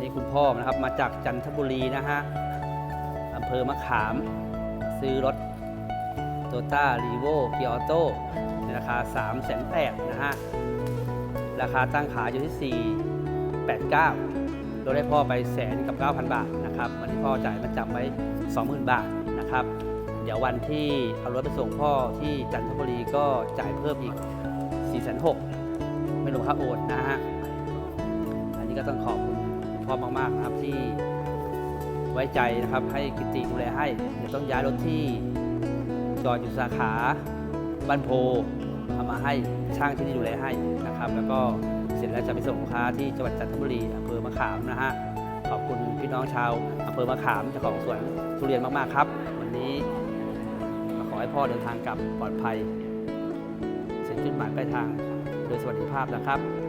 นี่คุณพ่อนะครับมาจากจันทบุรีนะฮะอำเภอมะขาม ซื้อรถโตต้ารีโวเกียร์ออโต้ในราคา 3 8 0 0 0นะฮะ ราคาตั้งขายอยู่ที่ 489ลดให้พ่อไปแสนกับ 9,000 บาทนะครับวันนี้พ่อจ่ายมาจำไว้ 20,000 บาทนะครับ เดี๋ยววันที่เอารถไปส่งพ่อที่จันทบุรีก็จ่ายเพิ่มอีก 4,600ไม่รวมค่าโอนนะฮะ อันนี้ก็ต้องขอบคุณ พ่อมากๆนะครับที่ไว้ใจนะครับให้กิติดูแลให้เดี๋ยวต้องย้ายรถที่จอดอยู่สาขาบ้านโพเอามาให้ช่างที่นี่ดูแลให้นะครับ แล้วก็เสร็จแล้วจะไปส่งลูกค้าที่จังหวัดจันทบุรีอำเภอมะขามนะฮะขอบคุณพี่น้องชาวอำเภอมะขามเจ้าของสวนทุเรียนมากๆครับ วันนี้ขอให้พ่อเดินทางกลับปลอดภัย เสร็จจุดหมายปลายทางโดยสวัสดิภาพนะครับ